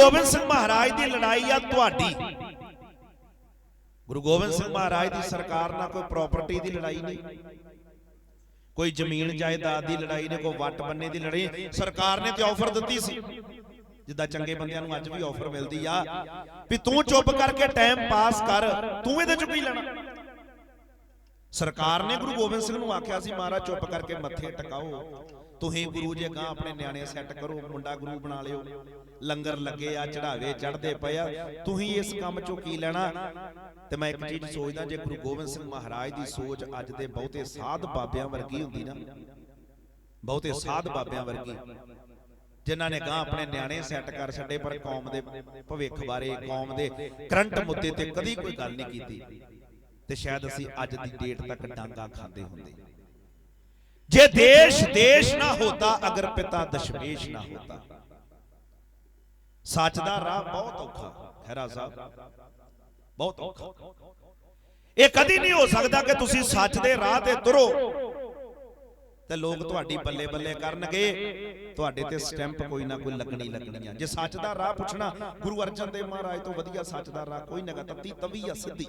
ਗੋਬਿੰਦ ਸਿੰਘ ਮਹਾਰਾਜ ਦੀ ਲੜਾਈ ਆ ਤੁਹਾਡੀ। ਗੁਰੂ ਗੋਬਿੰਦ ਸਿੰਘ ਮਹਾਰਾਜ ਦੀ ਸਰਕਾਰ ਨਾਲ ਕੋਈ ਪ੍ਰਾਪਰਟੀ ਦੀ ਲੜਾਈ ਨਹੀਂ। ਕੋਈ ਜ਼ਮੀਨ ਜਾਇਦਾਦ ਦੀ ਲੜਾਈ ਨਹੀਂ, ਕੋਈ ਵੱਟ ਬੰਨੇ ਦੀ ਲੜਾਈ ਸਰਕਾਰ ਨੇ ਤੇ ਆਫਰ ਦਿੱਤੀ ਸੀ। ਜਿੱਦਾਂ ਚੰਗੇ ਬੰਦਿਆਂ ਨੂੰ ਅੱਜ ਵੀ ਆਫਰ ਮਿਲਦੀ ਆ ਵੀ ਤੂੰ ਚੁੱਪ ਕਰਕੇ ਟਾਈਮ ਪਾਸ ਕਰ, ਤੂੰ ਇਹਦੇ ਚ ਕੀ ਲੈਣਾ? ਸਰਕਾਰ ਨੇ ਗੁਰੂ ਗੋਬਿੰਦ ਸਿੰਘ ਨੂੰ ਆਖਿਆ ਸੀ, ਮਹਾਰਾਜ, ਚੁੱਪ ਕਰਕੇ ਮੱਥੇ ਟਿਕਾਓ। ਤੁਸੀਂ ਗੁਰੂ ਜੀ ਗਾਂ ਆਪਣੇ ਨਿਆਣੇ ਸੈੱਟ ਕਰੋ ਮੁੰਡਾ ਗੁਰੂ ਬਣਾ ਲਿਓ। ਲੰਗਰ ਲੱਗੇ ਆ ਚੜਾਵੇ ਚੜਦੇ ਪਏ ਆ। ਤੁਸੀਂ ਇਸ ਕੰਮ ਚੋਂ ਕੀ ਲੈਣਾ? ਤੇ ਮੈਂ ਇੱਕ ਚੀਜ਼ ਸੋਚਦਾ ਜੇ ਗੁਰੂ ਗੋਬਿੰਦ ਸਿੰਘ ਮਹਾਰਾਜ ਦੀ ਸੋਚ ਅੱਜ ਦੇ ਬਹੁਤੇ ਸਾਧ ਬਾਬਿਆਂ ਵਰਗੀ ਹੁੰਦੀ ਨਾ। ਬਹੁਤੇ ਸਾਧ ਬਾਬਿਆਂ ਵਰਗੀ। ਜਿਨ੍ਹਾਂ ਨੇ ਗਾਂ ਆਪਣੇ ਨਿਆਣੇ ਸੈੱਟ ਕਰ ਛੱਡੇ ਪਰ ਕੌਮ ਦੇ ਭਵਿੱਖ ਬਾਰੇ ਕੌਮ ਦੇ ਕਰੰਟ ਮੁੱਦੇ ਤੇ ਕਦੀ ਕੋਈ ਗੱਲ ਨਹੀਂ ਕੀਤੀ। ਤੇ ਸ਼ਾਇਦ ਅਸੀਂ ਅੱਜ ਦੀ ਡੇਟ ਤੱਕ ਡਾਂਗਾ ਖਾਂਦੇ ਹੁੰਦੇ ਜੇ ਦੇਸ਼ ਦੇਸ਼ ਨਾ ਹੋਤਾ ਅਗਰ ਪਿਤਾ ਦਸ਼ਮੇਸ਼ ਨਾ ਹੋਤਾ ਸੱਚ ਦਾ ਰਾਹ ਬਹੁਤ ਔਖਾ ਖੈਰਾ ਸਾਹਿਬ। ਬਹੁਤ ਔਖਾ। ਇਹ ਕਦੀ ਨਹੀਂ ਹੋ ਸਕਦਾ ਕਿ ਤੁਸੀਂ ਸੱਚ ਦੇ ਰਾਹ ਤੇ ਤੁਰੋ ਤੇ ਲੋਕ ਤੁਹਾਡੀ ਬੱਲੇ ਬੱਲੇ ਕਰਨਗੇ। ਤੁਹਾਡੇ ਤੇ ਸਟੈਂਪ ਕੋਈ ਨਾ ਕੋਈ ਲੱਗਣੀ ਲੱਗਣੀ ਆ। ਜੇ ਸੱਚ ਦਾ ਰਾਹ ਪੁੱਛਣਾ, ਗੁਰੂ ਅਰਜਨ ਦੇਵ ਮਹਾਰਾਜ ਤੋਂ ਵਧੀਆ ਸੱਚ ਦਾ ਰਾਹ ਕੋਈ ਨਾ ਤੱਤੀ ਤਵੀ ਆ ਸਿੱਧੀ।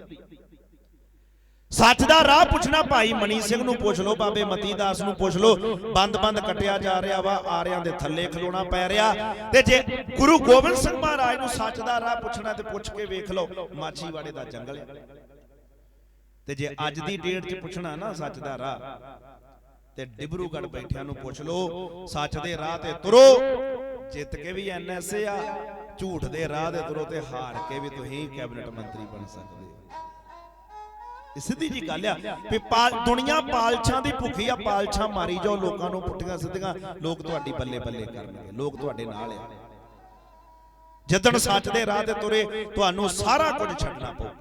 ਸੱਚ ਦਾ ਰਾਹ ਪੁੱਛਣਾ ਭਾਈ ਮਣੀ ਸਿੰਘ ਨੂੰ ਪੁੱਛ ਲਓ, ਬਾਬੇ ਮਤੀ ਦਾਸ ਨੂੰ ਪੁੱਛ ਲਓ। ਬੰਦ ਬੰਦ ਕੱਟਿਆ ਜਾ ਰਿਹਾ ਵਾ, ਆਰਿਆਂ ਦੇ ਥੱਲੇ ਖਲੋਣਾ ਪੈ ਰਿਹਾ। ਤੇ ਜੇ ਗੁਰੂ ਗੋਬਿੰਦ ਸਿੰਘ ਮਹਾਰਾਜ ਨੂੰ ਸੱਚ ਦਾ ਰਾਹ ਪੁੱਛਣਾ ਤੇ ਪੁੱਛ ਕੇ ਵੇਖ ਲਓ, ਮਾਛੀਵਾੜੇ ਦਾ ਜੰਗਲ ਹੈ। ਤੇ ਜੇ ਅੱਜ ਦੀ ਡੇਟ 'ਚ ਪੁੱਛਣਾ ਨਾ ਸੱਚ ਦਾ ਰਾਹ, ਤੇ ਡਿਬਰੂਗੜ ਬੈਠਿਆਂ ਨੂੰ ਪੁੱਛ ਲਓ, ਸੱਚ ਦੇ ਰਾਹ ਤੇ ਤੁਰੋ, ਜਿੱਤ ਕੇ ਵੀ ਐਨਐਸਏ ਆ, ਝੂਠ ਦੇ ਰਾਹ ਤੇ ਤੁਰੋ ਤੇ ਹਾਰ ਕੇ ਵੀ ਤੁਸੀਂ ਕੈਬਨਿਟ ਮੰਤਰੀ ਬਣ ਸਕਦੇ ਹੋ। ਇਹ ਸਿੱਧੀ ਜੀ ਗੱਲ ਆ ਵੀ ਪਾਲ ਦੁਨੀਆ ਪਾਲਛਾਂ ਦੀ ਭੁੱਖੀ ਆ ਪਾਲਛਾਂ ਮਾਰੀ ਜਾਓ ਲੋਕਾਂ ਨੂੰ ਪੁੱਠੀਆਂ ਸਿੱਧੀਆਂ ਲੋਕ ਤੁਹਾਡੀ ਬੱਲੇ ਬੱਲੇ ਕਰਨਗੇ ਲੋਕ ਤੁਹਾਡੇ ਨਾਲ ਆ। ਜਿੱਦਣ ਸੱਚ ਦੇ ਰਾਹ ਤੇ ਤੁਰੇ ਤੁਹਾਨੂੰ ਸਾਰਾ ਕੁਝ ਛੱਡਣਾ ਪਊ।